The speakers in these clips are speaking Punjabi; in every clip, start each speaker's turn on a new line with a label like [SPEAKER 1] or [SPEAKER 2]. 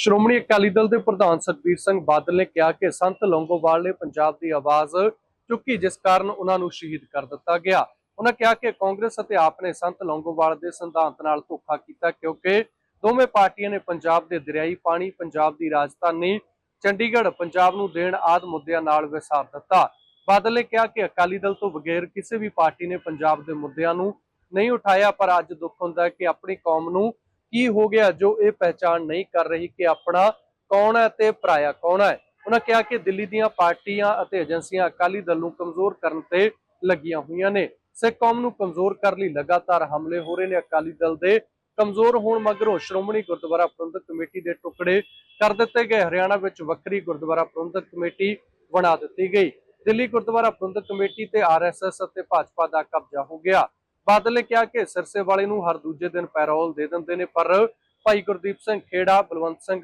[SPEAKER 1] ਸ਼੍ਰੋਮਣੀ ਅਕਾਲੀ ਦਲ ਦੇ ਪ੍ਰਧਾਨ ਸੁਖਬੀਰ ਸਿੰਘ ਬਾਦਲ ਨੇ ਕਿਹਾ ਕਿ ਸੰਤ ਲੌਂਗੋਵਾਲ ਨੇ ਪੰਜਾਬ ਦੀ ਆਵਾਜ਼ ਚੁੱਕੀ, ਜਿਸ ਕਾਰਨ ਉਹਨਾਂ ਨੂੰ ਸ਼ਹੀਦ ਕਰ ਦਿੱਤਾ ਗਿਆ। ਉਹਨਾਂ ਕਿਹਾ ਕਿ ਕਾਂਗਰਸ ਅਤੇ ਆਪ ਨੇ ਸੰਤ ਲੌਂਗੋਵਾਲ ਦੇ ਸਿਧਾਂਤ ਨਾਲ ਧੋਖਾ ਕੀਤਾ, ਕਿਉਂਕਿ ਦੋਵੇਂ ਪਾਰਟੀਆਂ ਨੇ ਪੰਜਾਬ ਦੇ ਦਰਿਆਈ ਪਾਣੀ, ਪੰਜਾਬ ਦੀ ਰਾਜਧਾਨੀ, ਚੰਡੀਗੜ੍ਹ ਪੰਜਾਬ ਨੂੰ ਦੇਣ ਆਦ ਮੁੱਦਿਆਂ ਨਾਲ ਵਿਸਾਰ ਦਿੱਤਾ। ਬਾਦਲ ਨੇ ਕਿਹਾ ਕਿ ਅਕਾਲੀ ਦਲ ਤੋਂ ਬਗੈਰ ਕਿਸੇ ਵੀ ਪਾਰਟੀ ਨੇ ਪੰਜਾਬ ਦੇ ਮੁੱਦਿਆਂ ਨੂੰ ਨਹੀਂ ਉਠਾਇਆ, ਪਰ ਅੱਜ ਦੁੱਖ ਹੁੰਦਾ ਹੈ ਕਿ ਆਪਣੀ ਕੌਮ ਨੂੰ ਕੀ ਹੋ ਗਿਆ ਜੋ ਇਹ ਪਹਿਚਾਣ ਨਹੀਂ ਕਰ ਰਹੀ ਕਿ ਆਪਣਾ ਕੌਣ ਹੈ ਤੇ ਪਰਾਇਆ ਕੌਣ ਹੈ? ਉਹਨਾਂ ਕਿਹਾ ਕਿ ਦਿੱਲੀ ਦੀਆਂ ਪਾਰਟੀਆਂ ਅਤੇ ਏਜੰਸੀਆਂ ਅਕਾਲੀ ਦਲ ਨੂੰ ਕਮਜ਼ੋਰ ਕਰਨ ਤੇ ਲੱਗੀਆਂ ਹੋਈਆਂ ਨੇ। ਸਿੱਖ ਕੌਮ ਨੂੰ ਕਮਜ਼ੋਰ ਕਰਨ ਲਈ ਲਗਾਤਾਰ ਹਮਲੇ ਹੋ ਰਹੇ ਨੇ ਅਕਾਲੀ ਦਲ ਦੇ। ਕਮਜ਼ੋਰ ਹੋਣ ਮਗਰੋਂ ਸ਼੍ਰੋਮਣੀ ਗੁਰਦੁਆਰਾ ਪ੍ਰਬੰਧਕ ਕਮੇਟੀ ਦੇ ਟੁਕੜੇ ਕਰ ਦਿੱਤੇ ਗਏ। ਹਰਿਆਣਾ ਵਿੱਚ ਵੱਖਰੀ ਗੁਰਦੁਆਰਾ ਪ੍ਰਬੰਧਕ ਕਮੇਟੀ ਬਣਾ ਦਿੱਤੀ ਗਈ। ਦਿੱਲੀ ਗੁਰਦੁਆਰਾ ਪ੍ਰਬੰਧਕ ਕਮੇਟੀ ਤੇ ਆਰਐਸਐਸ ਅਤੇ ਭਾਜਪਾ ਦਾ ਕਬਜ਼ਾ ਹੋ ਗਿਆ। ਬਾਦਲ ਨੇ ਕਿਹਾ ਕਿ ਸਿਰਸੇ ਵਾਲੇ ਨੂੰ ਹਰ ਦੂਜੇ ਦਿਨ ਪੈਰੋਲ ਦੇ ਦਿੰਦੇ ਨੇ, ਪਰ ਭਾਈ ਗੁਰਦੀਪ ਸਿੰਘ ਖੇੜਾ, ਬਲਵੰਤ ਸਿੰਘ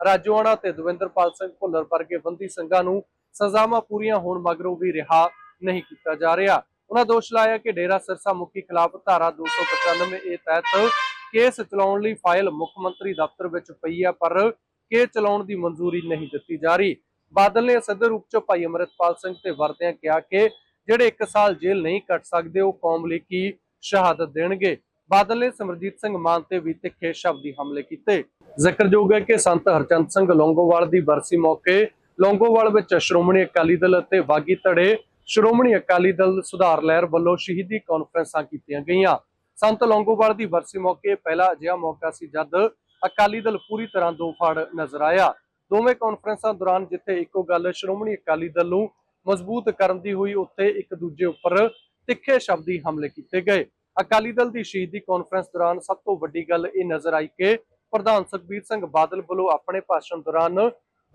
[SPEAKER 1] ਰਾਜੋਆਣਾ ਤੇ ਦਵਿੰਦਰਪਾਲ ਸਿੰਘ ਭੁੱਲਰ ਵਰਗੇ ਬੰਦੀ ਸਿੰਘਾਂ ਨੂੰ ਸਜ਼ਾਵਾਂ ਪੂਰੀਆਂ ਹੋਣ ਮਗਰੋਂ ਵੀ ਰਿਹਾ ਨਹੀਂ ਕੀਤਾ ਜਾ ਰਿਹਾ। ਉਹਨਾਂ ਦੋਸ਼ ਲਾਇਆ ਕਿ ਡੇਰਾ ਸਿਰਸਾ ਮੁਖੀ ਖਿਲਾਫ ਧਾਰਾ 295 ਏ ਤਹਿਤ ਕੇਸ ਚਲਾਉਣ ਲਈ ਫਾਈਲ ਮੁੱਖ ਮੰਤਰੀ ਦਫ਼ਤਰ ਵਿੱਚ ਪਈ ਹੈ, ਪਰ ਕੇਸ ਚਲਾਉਣ ਦੀ ਮਨਜ਼ੂਰੀ ਨਹੀਂ ਦਿੱਤੀ ਜਾ ਰਹੀ। ਬਾਦਲ ਨੇ ਸਿੱਧੇ ਰੂਪ ਚ ਭਾਈ ਅਮਰਿਤਪਾਲ ਸਿੰਘ ਤੇ ਵਰਦਿਆਂ ਕਿਹਾ ਕਿ ਜਿਹੜੇ 1 ਸਾਲ ਜੇਲ੍ਹ ਨਹੀਂ ਕੱਟ ਸਕਦੇ, ਉਹ ਕੌਮ ਲਈ ਕੀ ਸ਼ਹਾਦਤ ਦੇਣਗੇ? ਬਾਦਲ ਨੇ ਸਮਰਜੀਤ ਸਿੰਘ ਮਾਨ ਤੇ ਵੀ ਤਿੱਖੇ ਸ਼ਬਦੀ ਹਮਲੇ ਕੀਤੇ। ਜ਼ਿਕਰਯੋਗ ਹੈ ਕਿ ਸੰਤ ਹਰਚੰਦ ਸਿੰਘ ਲੌਂਗੋਵਾਲ ਦੀ ਬਰਸੀ ਮੌਕੇ ਲੌਂਗੋਵਾਲ ਵਿੱਚ ਸ਼੍ਰੋਮਣੀ ਅਕਾਲੀ ਦਲ ਅਤੇ ਬਾਗੀ ਧੜੇ ਸ਼੍ਰੋਮਣੀ ਅਕਾਲੀ ਦਲ ਸੁਧਾਰ ਲਹਿਰ ਵੱਲੋਂ ਸ਼ਹੀਦੀ ਕਾਨਫਰੰਸਾਂ ਕੀਤੀਆਂ ਗਈਆਂ। ਸੰਤ ਲੌਂਗੋਵਾਲ ਦੀ ਬਰਸੀ ਮੌਕੇ ਪਹਿਲਾ ਅਜਿਹਾ ਮੌਕਾ ਸੀ ਜਦ ਅਕਾਲੀ ਦਲ ਪੂਰੀ ਤਰ੍ਹਾਂ ਦੋ ਫੜ ਨਜ਼ਰ ਆਇਆ। ਦੋਵੇਂ ਕਾਨਫਰੰਸਾਂ ਦੌਰਾਨ ਜਿੱਥੇ ਇੱਕੋ ਗੱਲ ਸ਼੍ਰੋਮਣੀ ਅਕਾਲੀ ਦਲ ਨੂੰ ਮਜ਼ਬੂਤ ਕਰਨ ਦੀ ਹੋਈ ਉੱਥੇ ਇੱਕ ਦੂਜੇ ਉੱਪਰ ਤਿੱਖੇ ਸ਼ਬਦੀ ਹਮਲੇ ਕੀਤੇ ਗਏ। ਅਕਾਲੀ ਦਲ ਦੀ ਸ਼ਹੀਦੀ ਕਾਨਫਰੰਸ ਦੌਰਾਨ ਸਭ ਤੋਂ ਵੱਡੀ ਗੱਲ ਇਹ ਨਜ਼ਰ ਆਈ ਕਿ ਪ੍ਰਧਾਨ ਸੁਖਬੀਰ ਸਿੰਘ ਬਾਦਲ ਵੱਲੋਂ ਆਪਣੇ ਭਾਸ਼ਣ ਦੌਰਾਨ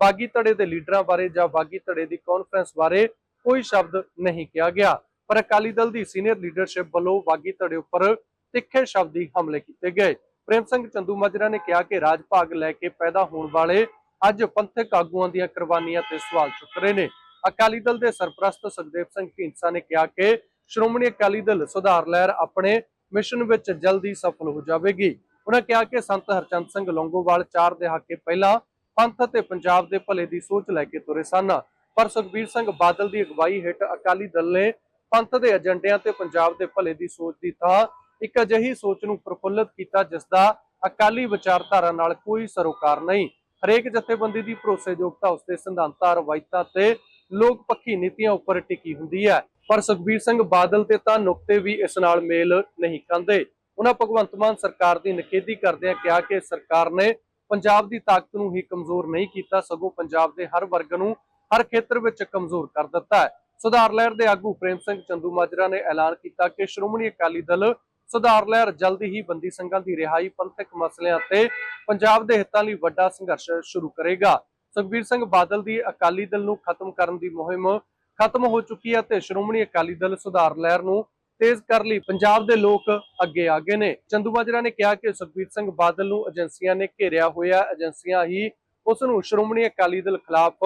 [SPEAKER 1] ਬਾਗੀ ਧੜੇ ਦੇ ਲੀਡਰਾਂ ਬਾਰੇ ਜਾਂ ਬਾਗੀ ਧੜੇ ਦੀ ਕਾਨਫਰੰਸ ਬਾਰੇ ਕੋਈ ਸ਼ਬਦ ਨਹੀਂ ਕਿਹਾ ਗਿਆ। ਪਰ ਅਕਾਲੀ ਦਲ ਦੀ ਸੀਨੀਅਰ ਲੀਡਰਸ਼ਿਪ ਵੱਲੋਂ ਬਾਗੀ ਧੜੇ ਉੱਪਰ ਤਿੱਖੇ ਸ਼ਬਦੀ ਹਮਲੇ ਕੀਤੇ ਗਏ। ਪ੍ਰੇਮ ਸਿੰਘ ਚੰਦੂ ਮਾਜਰਾ ਨੇ ਕਿਹਾ ਕਿ ਰਾਜ ਭਾਗ ਲੈ ਕੇ ਪੈਦਾ ਹੋਣ ਵਾਲੇ ਅੱਜ ਪੰਥਕ ਆਗੂਆਂ ਦੀਆਂ ਕੁਰਬਾਨੀਆਂ ਤੇ ਸਵਾਲ ਚੁੱਕ ਰਹੇ ਨੇ। ਅਕਾਲੀ ਦਲ ਦੇ ਸਰਪ੍ਰਸਤ ਸੁਖਦੇਵ ਸਿੰਘ ਢੀਂਡਸਾ ਨੇ ਕਿਹਾ ਕਿ ਸ਼੍ਰੋਮਣੀ ਅਕਾਲੀ ਦਲ ਸੁਧਾਰ ਲਹਿਰ ਆਪਣੇ ਮਿਸ਼ਨ ਵਿੱਚ ਜਲਦੀ ਸਫਲ ਹੋ ਜਾਵੇਗੀ। ਉਹਨਾਂ ਕਿਹਾ ਕਿ ਸੰਤ ਹਰਚੰਦ ਸਿੰਘ ਲੌਂਗੋਵਾਲ ਚਾਰ ਦਹਾਕੇ ਪਹਿਲਾਂ ਪੰਥ ਅਤੇ ਪੰਜਾਬ ਦੇ ਭਲੇ ਦੀ ਸੋਚ ਲੈ ਕੇ ਤੁਰੇ ਸਨ। ਪਰ ਸੁਖਬੀਰ ਸਿੰਘ ਬਾਦਲ ਦੀ ਅਗਵਾਈ ਹੇਠ ਅਕਾਲੀ ਦਲ ਨੇ ਪੰਥ ਦੇ ਏਜੰਡਿਆਂ ਤੇ ਪੰਜਾਬ ਦੇ ਭਲੇ ਦੀ ਸੋਚ ਦੀ ਥਾਂ ਇੱਕ ਅਜਿਹੀ ਸੋਚ ਨੂੰ ਪ੍ਰਫੁੱਲਤ ਕੀਤਾ ਜਿਸ ਦਾ ਅਕਾਲੀ ਵਿਚਾਰਧਾਰਾ ਨਾਲ ਕੋਈ ਸਰੋਕਾਰ ਨਹੀਂ। ਹਰੇਕ ਜਥੇਬੰਦੀ ਦੀ ਭਰੋਸੇਯੋਗਤਾ, ਉਸਦੇ ਸਿਧਾਂਤਾਂ, ਰਵਾਇਤਾਂ ਤੇ ਲੋਕ ਪੱਖੀ ਨੀਤੀਆਂ ਉੱਪਰ ਟਿਕੀ ਹੁੰਦੀ ਹੈ। ਪਰ ਸੁਖਬੀਰ ਸਿੰਘ ਬਾਦਲ ਤੇ ਤਾਂ ਨੁਕਤੇ ਵੀ ਇਸ ਨਾਲ ਮੇਲ ਨਹੀਂ ਖਾਂਦੇ। ਉਹਨਾਂ ਭਗਵੰਤ ਮਾਨ ਸਰਕਾਰ ਦੀ ਨਿਖੇਧੀ ਕਰਦਿਆਂ ਕਿਹਾ ਕਿ ਸਰਕਾਰ ਨੇ ਪੰਜਾਬ ਦੀ ਤਾਕਤ ਨੂੰ ਹੀ ਕਮਜ਼ੋਰ ਨਹੀਂ ਕੀਤਾ, ਸਗੋਂ ਪੰਜਾਬ ਦੇ ਹਰ ਵਰਗ ਨੂੰ ਹਰ ਖੇਤਰ ਵਿੱਚ ਕਮਜ਼ੋਰ ਕਰ ਦਿੱਤਾ ਹੈ। ਸੁਧਾਰ ਲਹਿਰ ਦੇ ਆਗੂ ਪ੍ਰੇਮ ਸਿੰਘ ਚੰਦੂ ਮਾਜਰਾ ਨੇ ਐਲਾਨ ਕੀਤਾ ਕਿ ਸ਼੍ਰੋਮਣੀ ਅਕਾਲੀ ਦਲ ਸੁਧਾਰ ਲਹਿਰ ਜਲਦੀ ਹੀ ਬੰਦੀ ਸੰਘਾਂ ਦੀ ਰਿਹਾਈ, ਪੰਥਕ ਮਸਲਿਆਂ ਤੇ ਪੰਜਾਬ ਦੇ ਹਿੱਤਾਂ ਲਈ ਵੱਡਾ ਸੰਘਰਸ਼ ਸ਼ੁਰੂ ਕਰੇਗਾ। ਸੁਖਬੀਰ ਸਿੰਘ ਬਾਦਲ ਦੀ ਅਕਾਲੀ ਦਲ ਨੂੰ ਖਤਮ ਕਰਨ ਦੀ ਮੁਹਿੰਮ ਖਤਮ ਹੋ ਚੁੱਕੀ ਹੈ ਤੇ ਸ਼੍ਰੋਮਣੀ ਅਕਾਲੀ ਦਲ ਸੁਧਾਰ ਲਹਿਰ ਨੂੰ ਤੇਜ਼ ਕਰ ਲਈ। ਪੰਜਾਬ ਦੇ ਲੋਕ ਅੱਗੇ ਆ ਗਏ ਨੇ। ਚੰਦੂ ਮਾਜਰਾ ਨੇ ਕਿਹਾ ਕਿ ਸੁਖਬੀਰ ਸਿੰਘ ਬਾਦਲ ਨੂੰ ਏਜੰਸੀਆਂ ਨੇ ਘੇਰਿਆ ਹੋਇਆ, ਏਜੰਸੀਆਂ ਹੀ ਉਸ ਨੂੰ ਸ਼੍ਰੋਮਣੀ ਅਕਾਲੀ ਦਲ ਖਿਲਾਫ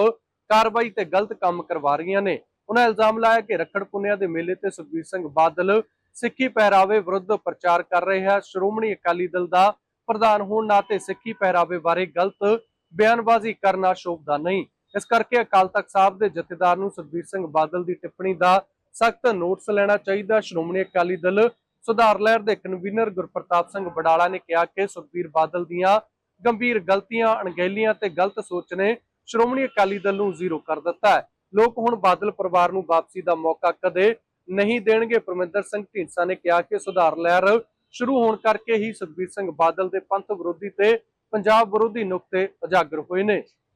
[SPEAKER 1] ਕਾਰਵਾਈ ਤੇ ਗਲਤ ਕੰਮ ਕਰਵਾ ਰਹੀਆਂ ਨੇ। ਉਹਨਾਂ ਇਲਜ਼ਾਮ ਲਾਇਆ ਕਿ ਰੱਖੜ ਪੁੰਨਿਆ ਦੇ ਮੇਲੇ ਤੇ ਸੁਖਬੀਰ ਸਿੰਘ ਬਾਦਲ ਸਿੱਖੀ ਪਹਿਰਾਵੇ ਵਿਰੁੱਧ ਪ੍ਰਚਾਰ ਕਰ ਰਹੇ ਹੈ ਸ਼੍ਰੋਮਣੀ ਅਕਾਲੀ ਦਲ ਦਾ ਪ੍ਰਧਾਨ ਹੋਣ ਨਾਤੇ ਸਿੱਖੀ ਪਹਿਰਾਵੇ ਬਾਰੇ ਗਲਤ ਬਿਆਨਬਾਜ਼ੀ ਕਰਨਾ ਸ਼ੋਭਦਾ ਨਹੀਂ। ਇਸ ਕਰਕੇ ਅਕਾਲ ਤਖਤ ਸਾਹਿਬ ਦੇ ਜਥੇਦਾਰ ਨੂੰ ਸੁਖਬੀਰ ਸਿੰਘ ਬਾਦਲ ਦੀ ਟਿੱਪਣੀ ਦਾ ਸਖਤ ਨੋਟਿਸ ਲੈਣਾ ਚਾਹੀਦਾ। ਸ਼੍ਰੋਮਣੀ ਅਕਾਲੀ ਦਲ ਸੁਧਾਰ ਲਹਿਰ ਦੇ ਕਨਵੀਨਰ ਗੁਰਪ੍ਰਤਾਪ ਸਿੰਘ ਬਡਾਲਾ ਨੇ ਕਿਹਾ ਕਿ ਸੁਖਬੀਰ ਬਾਦਲ ਦੀਆਂ ਗੰਭੀਰ ਗਲਤੀਆਂ, ਅਣਗਹਿਲੀਆਂ ਤੇ ਗਲਤ ਸੋਚ ਨੇ ਸ਼੍ਰੋਮਣੀ ਅਕਾਲੀ ਦਲ ਨੂੰ ਜ਼ੀਰੋ ਕਰ ਦਿੱਤਾ ਹੈ। ਲੋਕ ਹੁਣ ਬਾਦਲ ਪਰਿਵਾਰ ਨੂੰ ਵਾਪਸੀ ਦਾ ਮੌਕਾ ਕਦੇ ਨਹੀਂ ਦੇਣਗੇ। ਪਰਮਿੰਦਰ ਸਿੰਘ ਢੀਂਡਸਾ ਨੇ ਕਿਹਾ ਕਿ ਸੁਧਾਰ ਲਹਿਰ ਸ਼ੁਰੂ ਹੋਣ ਕਰਕੇ ਹੀ ਸੁਖਬੀਰ ਸਿੰਘ ਬਾਦਲ ਦੇ ਪੰਥ ਵਿਰੋਧੀ ਤੇ ਪੰਜਾਬ ਵਿਰੋਧੀ ਨੁਕਤੇ ਉਜਾਗਰ ਹੋਏ ਨੇ।